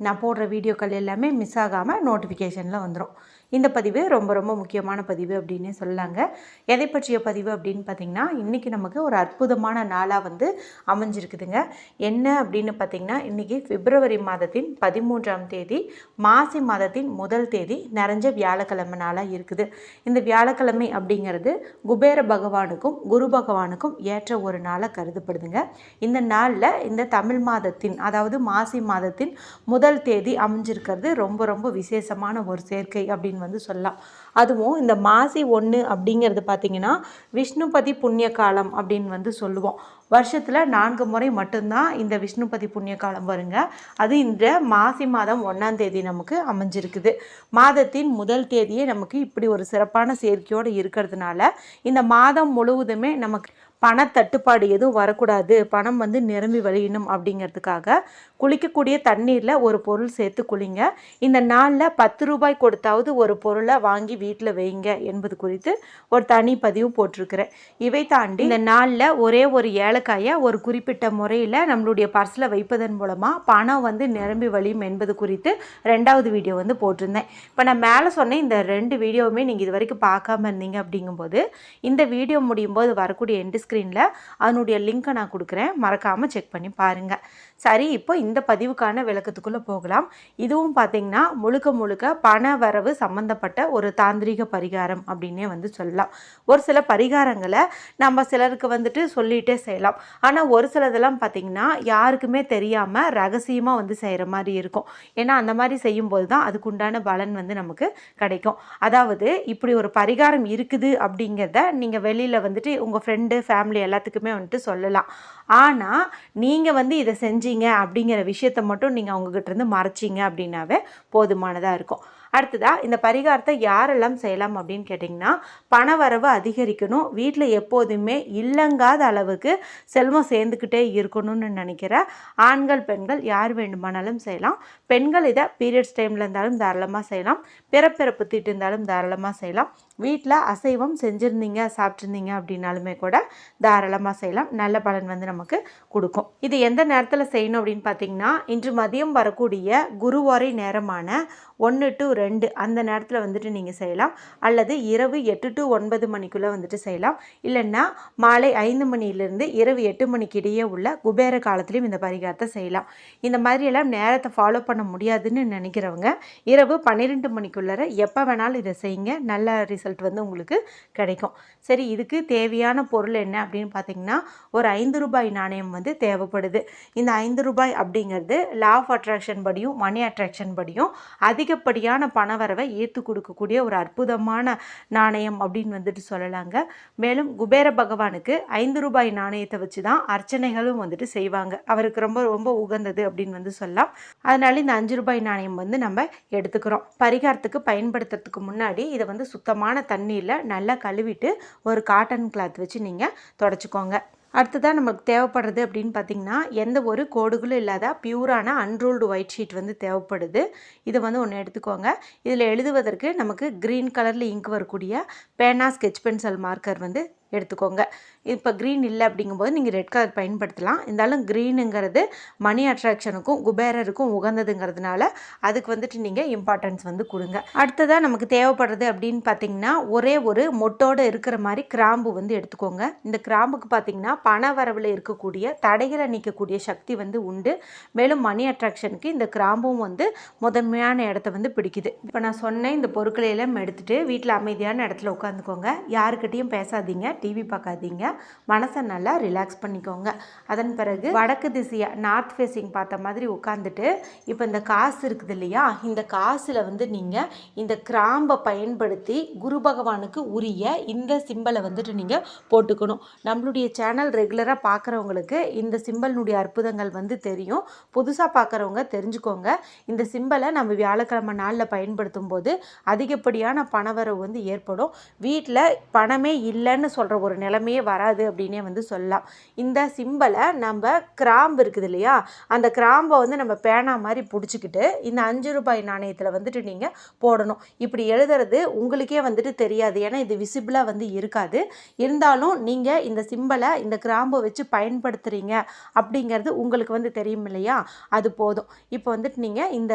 நான் போடுற வீடியோக்கள் எல்லாமே மிஸ் ஆகாமல் நோட்டிஃபிகேஷனில் வந்துடும் இந்த பதிவு ரொம்ப ரொம்ப முக்கியமான பதிவு அப்படின்னே சொல்லாங்க. எதை பற்றிய பதிவு அப்படின்னு பார்த்திங்கன்னா இன்றைக்கி நமக்கு ஒரு அற்புதமான நாளாக வந்து அமைஞ்சிருக்குதுங்க. என்ன அப்படின்னு பார்த்திங்கன்னா இன்றைக்கி பிப்ரவரி மாதத்தின் பதிமூன்றாம் தேதி மாசி மாதத்தின் முதல் தேதி நிறைஞ்ச வியாழக்கிழமை நாளாக இருக்குது. இந்த வியாழக்கிழமை அப்படிங்கிறது குபேர பகவானுக்கும் குரு பகவானுக்கும் ஏற்ற ஒரு நாளாக கருதப்படுதுங்க. இந்த நாளில் இந்த தமிழ் மாதத்தின் அதாவது மாசி மாதத்தின் முதல் தேதி அமைஞ்சிருக்கிறது ரொம்ப ரொம்ப விசேஷமான ஒரு சேர்க்கை அப்படின்னு வந்து சொல்லலாம். அதுவும் இந்த மாசி ஒன்று அப்படிங்கிறது பார்த்திங்கன்னா விஷ்ணுபதி புண்ணிய காலம் அப்படின்னு வந்து சொல்லுவோம். வருஷத்தில் நான்கு முறை மட்டும்தான் இந்த விஷ்ணுபதி புண்ணிய காலம் வருங்க. அது இந்த மாசி மாதம் ஒன்றாம் தேதி நமக்கு அமைஞ்சிருக்குது. மாதத்தின் முதல் தேதியே நமக்கு இப்படி ஒரு சிறப்பான சேர்க்கையோடு இருக்கிறதுனால இந்த மாதம் முழுவதுமே நமக்கு பணத்தட்டுப்பாடு எதுவும் வரக்கூடாது. பணம் வந்து நிரம்பி வழியணும் அப்படிங்கிறதுக்காக குளிக்கக்கூடிய தண்ணீரில் ஒரு பொருள் சேர்த்து குளிங்க. இந்த நாளில் பத்து ரூபாய் கொடுத்தாவது ஒரு பொருளை வாங்கி வீட்டில் வைங்க என்பது குறித்து ஒரு தனி பதிவு போட்டிருக்கிறேன். இவை தாண்டி இந்த நாளில் ஒரே ஒரு ஏலக்காயை ஒரு குறிப்பிட்ட முறையில் நம்மளுடைய பர்ஸில் வைப்பதன் மூலமாக பணம் வந்து நிரம்பி வழியும் என்பது குறித்து ரெண்டாவது வீடியோ வந்து போட்டிருந்தேன். இப்போ நான் மேலே சொன்ன இந்த ரெண்டு வீடியோவுமே நீங்கள் இது வரைக்கும் பார்க்காம இருந்தீங்க அப்படிங்கும்போது இந்த வீடியோ முடியும் போது வரக்கூடிய எண்டு ஸ்க்ரீனில் அதனுடைய லிங்க்கை நான் கொடுக்குறேன். மறக்காமல் செக் பண்ணி பாருங்கள் சரி இப்போ இந்த இந்த பதிவுக்கான விளக்கத்துக்குள்ளே போகலாம். இதுவும் பார்த்திங்கன்னா முழுக்க முழுக்க பண வரவு சம்மந்தப்பட்ட ஒரு தாந்திரிக பரிகாரம் அப்படின்னே வந்து சொல்லலாம். ஒரு சில பரிகாரங்களை நம்ம சிலருக்கு வந்துட்டு சொல்லிகிட்டே செய்யலாம். ஆனால் ஒரு சிலதெல்லாம் பார்த்திங்கன்னா யாருக்குமே தெரியாமல் ரகசியமாக வந்து செய்கிற மாதிரி இருக்கும். ஏன்னா அந்த மாதிரி செய்யும்போது தான் அதுக்குண்டான பலன் வந்து நமக்கு கிடைக்கும். அதாவது இப்படி ஒரு பரிகாரம் இருக்குது அப்படிங்கிறத நீங்கள் வெளியில் வந்துட்டு உங்கள் ஃப்ரெண்டு ஃபேமிலி எல்லாத்துக்குமே வந்துட்டு சொல்லலாம். ஆனால் நீங்கள் வந்து இதை செஞ்சீங்க அப்படிங்கிற விஷயத்த மட்டும் நீங்கள் அவங்கக்கிட்டேருந்து மறைச்சிங்க அப்படின்னாவே போதுமானதாக இருக்கும். அடுத்ததாக இந்த பரிகாரத்தை யாரெல்லாம் செய்யலாம் அப்படின்னு கேட்டிங்கன்னா பண வரவு அதிகரிக்கணும். வீட்டில் எப்போதுமே இல்லங்காத அளவுக்கு செல்வம் சேர்ந்துக்கிட்டே இருக்கணும்னு நினைக்கிற ஆண்கள் பெண்கள் யார் வேண்டுமானாலும் செய்யலாம். பெண்கள் இதை பீரியட்ஸ் டைமில் இருந்தாலும் தாராளமாக செய்யலாம். பிறப்பிறப்பு தீட்டு இருந்தாலும் தாராளமாக செய்யலாம். வீட்டில் அசைவம் செஞ்சுருந்தீங்க சாப்பிட்ருந்தீங்க அப்படின்னாலுமே கூட தாராளமாக செய்யலாம். நல்ல பலன் வந்து நமக்கு கொடுக்கும். இது எந்த நேரத்தில் செய்யணும் அப்படின்னு பார்த்தீங்கன்னா இன்று மதியம் வரக்கூடிய குருவாரை நேரமான ஒன்று டு ரெண்டு அந்த நேரத்தில் வந்துட்டு நீங்கள் செய்யலாம். அல்லது இரவு எட்டு டு ஒன்பது மணிக்குள்ளே வந்துட்டு செய்யலாம். இல்லைன்னா மாலை ஐந்து மணியிலிருந்து இரவு எட்டு மணிக்கு இடையே உள்ள குபேர காலத்துலேயும் இந்த பரிகாரத்தை செய்யலாம். இந்த மாதிரியெல்லாம் நேரத்தை ஃபாலோ பண்ண முடியாதுன்னு நினைக்கிறவங்க இரவு பன்னிரெண்டு மணிக்குள்ளே எப்போ வேணாலும் இதை செய்யுங்க. நல்ல ரிசல்ட் வந்து உங்களுக்கு கிடைக்கும். சரி இதுக்கு தேவையான பொருள் என்ன அப்படின்னு பார்த்தீங்கன்னா ஒரு ஐந்து ரூபாய் நாணயம் வந்து தேவைப்படுது. இந்த ஐந்து ரூபாய் அப்படிங்கிறது லா ஆஃப் அட்ராக்ஷன் படியும் மணி அட்ராக்ஷன் படியும் அதிகப்படியான பணவரவை ஈர்த்து கொடுக்கக்கூடிய ஒரு அற்புதமான நாணயம் அப்படின்னு வந்துட்டு சொல்லலாங்க. மேலும் குபேர பகவானுக்கு ஐந்து ரூபாய் நாணயத்தை வச்சு தான் அர்ச்சனைகளும் வந்துட்டு செய்வாங்க. அவருக்கு ரொம்ப ரொம்ப உகந்தது அப்படின்னு வந்து சொல்லலாம். அதனால இந்த அஞ்சு ரூபாய் நாணயம் வந்து நம்ம எடுத்துக்கிறோம். பரிகாரத்துக்கு பயன்படுத்துறதுக்கு முன்னாடி இதை வந்து சுத்தமான தண்ணியில் நல்லா கழுவிட்டு ஒரு காட்டன் கிளாத் வச்சு நீங்கள் தொடச்சிக்கோங்க. அடுத்ததாக நமக்கு தேவைப்படுறது அப்படின்னு பார்த்திங்கன்னா எந்த ஒரு கோடுகளும் இல்லாத பியூரான அன்ரோல்டு ஒயிட் ஷீட் வந்து தேவைப்படுது. இதை வந்து ஒன்று எடுத்துக்கோங்க. இதில் எழுதுவதற்கு நமக்கு க்ரீன் கலரில் இங்க் வரக்கூடிய பேனா ஸ்கெச் பென்சில் மார்க்கர் வந்து எடுத்துக்கோங்க. இப்போ க்ரீன் இல்லை அப்படிங்கும்போது நீங்கள் ரெட் கலர் பயன்படுத்தலாம். இருந்தாலும் க்ரீனுங்கிறது மணி அட்ராக்ஷனுக்கும் குபேரருக்கும் உகந்ததுங்கிறதுனால அதுக்கு வந்துட்டு நீங்கள் இம்பார்ட்டன்ஸ் வந்து கொடுங்க. அடுத்ததாக நமக்கு தேவைப்படுறது அப்படின்னு பார்த்தீங்கன்னா ஒரே ஒரு மொட்டோடு இருக்கிற மாதிரி கிராம்பு வந்து எடுத்துக்கோங்க. இந்த கிராம்புக்கு பார்த்தீங்கன்னா பண வரவில் இருக்கக்கூடிய தடைகளை நீக்கக்கூடிய சக்தி வந்து உண்டு. மேலும் மணி அட்ராக்ஷனுக்கு இந்த கிராம்பும் வந்து முதன்மையான இடத்த வந்து பிடிக்குது. இப்போ நான் சொன்னேன் இந்த பொருட்களை எல்லாம் எடுத்துகிட்டு வீட்டில் அமைதியான இடத்துல உட்காந்துக்கோங்க. யாருக்கிட்டேயும் பேசாதீங்க டிவி பார்க்காதீங்க. மனசை நல்லா ரிலாக்ஸ் பண்ணிக்கோங்க. அதன் பிறகு வடக்கு திசையாக நார்த் ஃபேஸிங் பார்த்த மாதிரி உட்காந்துட்டு இப்போ இந்த காசு இருக்குது இல்லையா? இந்த காசில் வந்து நீங்கள் இந்த கிராம்பை பயன்படுத்தி குரு பகவானுக்கு உரிய இந்த சிம்பலை வந்துட்டு நீங்கள் போட்டுக்கணும். நம்மளுடைய சேனல் ரெகுலராக பார்க்குறவங்களுக்கு இந்த சிம்பலினுடைய அற்புதங்கள் வந்து தெரியும். புதுசாக பார்க்குறவங்க தெரிஞ்சுக்கோங்க. இந்த சிம்பலை நம்ம வியாழக்கிழமை நாளில் பயன்படுத்தும் போது அதிகப்படியான பணவரவு வந்து ஏற்படும். வீட்டில் பணமே இல்லைன்னு சொல்கிற ஒரு நிலைமையே வர வராது அப்படின்னே வந்து சொல்லலாம். இந்த சிம்பலை நம்ம கிராம்பு இருக்குது இல்லையா? அந்த கிராம்பை வந்து நம்ம பேனா மாதிரி பிடிச்சிக்கிட்டு இந்த அஞ்சு ரூபாய் நாணயத்தில் வந்துட்டு நீங்கள் போடணும். இப்படி எழுதுறது உங்களுக்கே வந்துட்டு தெரியாது. ஏன்னா இது விசிபிளாக வந்து இருக்காது. இருந்தாலும் நீங்கள் இந்த சிம்பலை இந்த கிராம்பை வச்சு பயன்படுத்துகிறீங்க அப்படிங்கிறது உங்களுக்கு வந்து தெரியும் இல்லையா? அது போதும். இப்போ வந்துட்டு நீங்கள் இந்த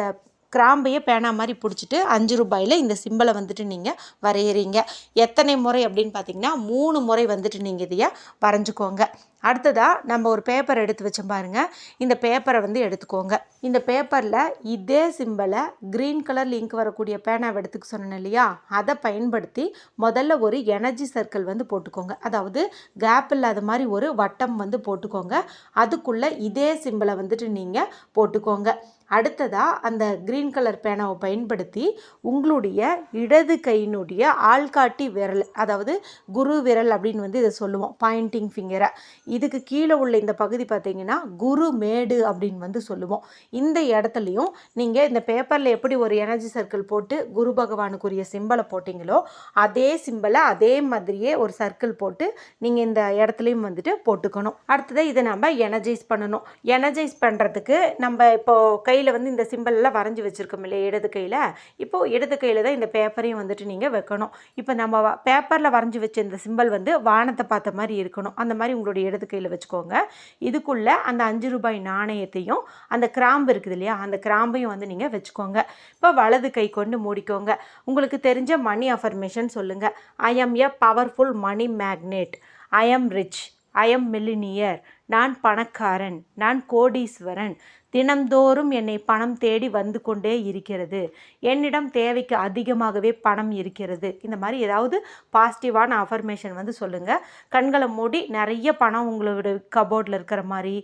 கிராம்பையே பேனா மாதிரி பிடிச்சிட்டு அஞ்சு ரூபாயில் இந்த சிம்பலை வந்துட்டு நீங்கள் வரைகிறீங்க எத்தனை முறை அப்படின்னு பார்த்தீங்கன்னா மூணு முறை வந்துட்டு நீங்கள் இதையே வரைஞ்சிக்கோங்க. அடுத்ததாக நம்ம ஒரு பேப்பர் எடுத்து வச்சோம் பாருங்கள் இந்த பேப்பரை வந்து எடுத்துக்கோங்க. இந்த பேப்பரில் இதே சிம்பலை க்ரீன் கலர் லிங்க் வரக்கூடிய பேனாவை எடுத்துக்க சொன்னேன் இல்லையா? அதை பயன்படுத்தி முதல்ல ஒரு எனர்ஜி சர்க்கிள் வந்து போட்டுக்கோங்க. அதாவது கேப் இல்லாத மாதிரி ஒரு வட்டம் வந்து போட்டுக்கோங்க. அதுக்குள்ளே இதே சிம்பலை வந்துட்டு நீங்கள் போட்டுக்கோங்க. அடுத்ததாக அந்த க்ரீன் கலர் பேனாவை பயன்படுத்தி உங்களுடைய இடது கையினுடைய ஆள்காட்டி விரல் அதாவது குரு விரல் அப்படின்னு வந்து இதை சொல்லுவோம். பாயிண்டிங் ஃபிங்கரை இதுக்கு கீழே உள்ள இந்த பகுதி பார்த்தீங்கன்னா குரு மேடு அப்படின்னு வந்து சொல்லுவோம். இந்த இடத்துலையும் நீங்கள் இந்த பேப்பரில் எப்படி ஒரு எனர்ஜி சர்க்கிள் போட்டு குரு பகவானுக்குரிய சிம்பலை போட்டிங்களோ அதே சிம்பலை அதே மாதிரியே ஒரு சர்க்கிள் போட்டு நீங்கள் இந்த இடத்துலையும் வந்துட்டு போட்டுக்கணும். அடுத்தது இதை நம்ம எனர்ஜைஸ் பண்ணணும். எனர்ஜைஸ் பண்ணுறதுக்கு நம்ம இப்போது கையில் வந்து இந்த சிம்பிளெல்லாம் வரைஞ்சி வச்சுருக்கோம் இல்லையா இடது கையில். இப்போது இடது கையில் தான் இந்த பேப்பரையும் வந்துட்டு நீங்கள் வைக்கணும். இப்போ நம்ம பேப்பரில் வரைஞ்சி வச்ச இந்த சிம்பல் வந்து வானத்தை பார்த்த மாதிரி இருக்கணும். அந்த மாதிரி உங்களுடைய இடது கையில் வச்சுக்கோங்க. இதுக்குள்ளே அந்த அஞ்சு ரூபாய் நாணயத்தையும் அந்த கிராம்பு இருக்குது இல்லையா அந்த கிராம்பையும் வந்து நீங்கள் வச்சுக்கோங்க. இப்போ வலது கை கொண்டு மூடிக்கோங்க. உங்களுக்கு தெரிஞ்ச மணி அஃபர்மேஷன் சொல்லுங்கள் I am a powerful money magnet I am rich I am millionaire நான் பணக்காரன். நான் கோடீஸ்வரன். தினம்தோறும் என்னை பணம் தேடி வந்து கொண்டே இருக்கிறது. என்னிடம் தேவைக்கு அதிகமாகவே பணம் இருக்கிறது. இந்த மாதிரி ஏதாவது பாசிட்டிவான அஃபர்மேஷன் வந்து சொல்லுங்கள் கண்களை மூடி நிறைய பணம் உங்களோட கபோர்டில் இருக்கிற மாதிரி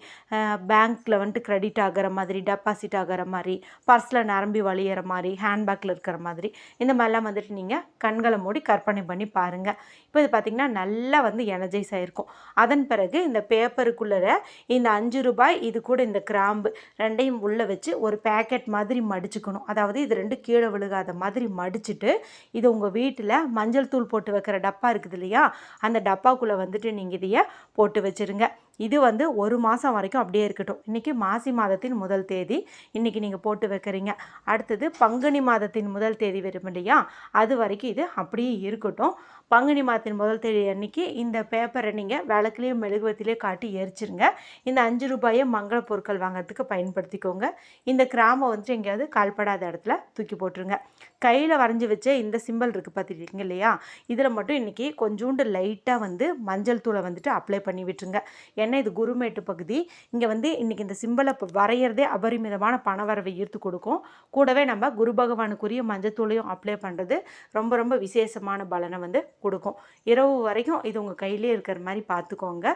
பேங்க்கில் வந்துட்டு கிரெடிட் ஆகிற மாதிரி டெபாசிட் ஆகிற மாதிரி பர்ஸில் நிரம்பி வழியிற மாதிரி ஹேண்ட்பேக்கில் இருக்கிற மாதிரி இந்த மாதிரிலாம் வந்துட்டு நீங்கள் கண்களை மூடி கற்பனை பண்ணி பாருங்கள் இப்போ இது பார்த்திங்கன்னா நல்லா வந்து எனர்ஜைஸ் ஆகிருக்கும் அதன் பிறகு இந்த பேப்பருக்குள்ளே இந்த அஞ்சு ரூபாய் இது கூட இந்த கிராம்பு ரெண்டையும் உள்ளே வச்சு ஒரு பேக்கெட் மாதிரி மடிச்சுக்கணும். அதாவது இது ரெண்டு கீழே விழுகாத மாதிரி மடிச்சுட்டு இது உங்கள் வீட்டில் மஞ்சள் தூள் போட்டு வைக்கிற டப்பா இருக்குது இல்லையா? அந்த டப்பாக்குள்ளே வந்துட்டு நீங்கள் இதைய போட்டு வச்சுருங்க. இது வந்து ஒரு மாதம் வரைக்கும் அப்படியே இருக்கட்டும். இன்றைக்கி மாசி மாதத்தின் முதல் தேதி இன்றைக்கி நீங்கள் போட்டு வைக்கிறீங்க. அடுத்தது பங்குனி மாதத்தின் முதல் தேதி வரும் இல்லையா? அது வரைக்கும் இது அப்படியே இருக்கட்டும். பங்குனி மாதத்தின் முதல் தேதி அன்னைக்கு இந்த பேப்பரை நீங்கள் விளக்குலேயும் மெழுகுவத்திலேயே காட்டி எரிச்சிருங்க. இந்த அஞ்சு ரூபாயை மங்கள பொருட்கள் வாங்கிறதுக்கு பயன்படுத்திக்கோங்க. இந்த கிராமம் வந்துட்டு எங்கேயாவது கால்படாத இடத்துல தூக்கி போட்டுருங்க. கையில் வரைஞ்சி வச்ச இந்த சிம்பிள் இருக்குது பார்த்துருக்கீங்க இல்லையா? இதில் மட்டும் இன்றைக்கி கொஞ்சோண்டு லைட்டாக வந்து மஞ்சள் தூளை வந்துட்டு அப்ளை பண்ணி விட்டுருங்க. ஏன்னா இது குருமேட்டு பகுதி? இங்கே வந்து இன்றைக்கி இந்த சிம்பிளை வரைகிறதே அபரிமிதமான பணவரவை ஈர்த்து கொடுக்கும். கூடவே நம்ம குரு பகவானுக்குரிய மஞ்சத்தூளையும் அப்ளை பண்ணுறது ரொம்ப ரொம்ப விசேஷமான பலனை வந்து கொடுக்கும். இரவு வரைக்கும் இது உங்கள் கையிலே இருக்கிற மாதிரி பார்த்துக்கோங்க.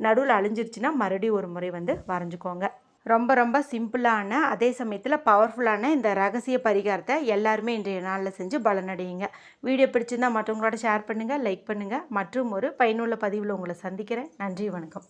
நடுவில் அழிஞ்சிருச்சுன்னா மறுபடியும் ஒரு முறை வந்து வரைஞ்சிக்கோங்க. ரொம்ப ரொம்ப சிம்பிளான அதே சமயத்தில் பவர்ஃபுல்லான இந்த ரகசிய பரிகாரத்தை எல்லாருமே இன்றைய நாளில் செஞ்சு பலனடையுங்க. வீடியோ பிடிச்சிருந்தால் மற்றவங்களோட ஷேர் பண்ணுங்கள் லைக் பண்ணுங்கள் மற்றும் ஒரு பயனுள்ள பதிவில் உங்களை சந்திக்கிறேன். நன்றி வணக்கம்.